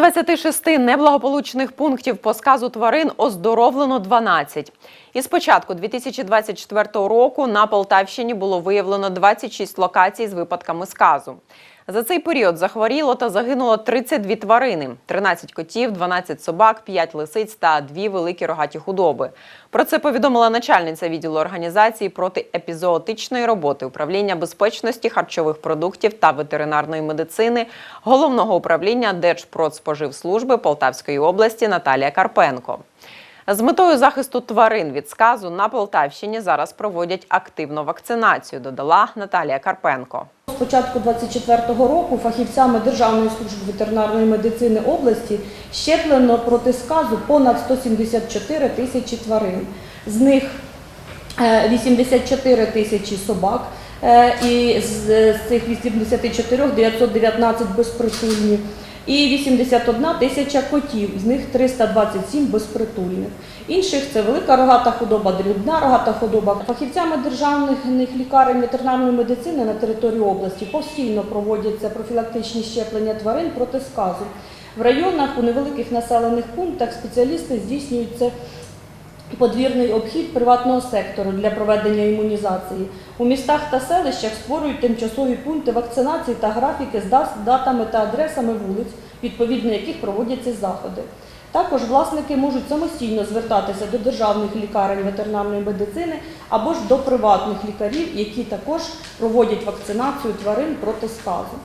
26 неблагополучних пунктів по сказу тварин оздоровлено 12. І з початку 2024 року на Полтавщині було виявлено 26 локацій з випадками сказу. За цей період захворіло та загинуло 32 тварини: 13 котів, 12 собак, 5 лисиць та 2 великі рогаті худоби. Про це повідомила начальниця відділу організації протиепізоотичної роботи управління безпечності харчових продуктів та ветеринарної медицини головного управління Держпродспоживслужби Полтавської області Наталія Карпенко. З метою захисту тварин від сказу на Полтавщині зараз проводять активну вакцинацію, додала Наталія Карпенко. Початку 2024 року фахівцями Державної служби ветеринарної медицини області щеплено проти сказу понад 174 тисячі тварин. З них е, 84 тисячі собак, е, і з цих 84 919 безпритульні, і 81 тисяча котів, з них 327 безпритульних. Інших це велика рогата худоба, дрібна рогата худоба. Фахівцями державних лікарень ветеринарної медицини на території області постійно проводяться профілактичні щеплення тварин проти сказу. В районах у невеликих населених пунктах спеціалісти здійснюють це подвірний обхід приватного сектору для проведення імунізації. У містах та селищах створюють тимчасові пункти вакцинації та графіки з датами та адресами вулиць, відповідно яких проводяться заходи. Також власники можуть самостійно звертатися до державних лікарень ветеринарної медицини або ж до приватних лікарів, які також проводять вакцинацію тварин проти сказу.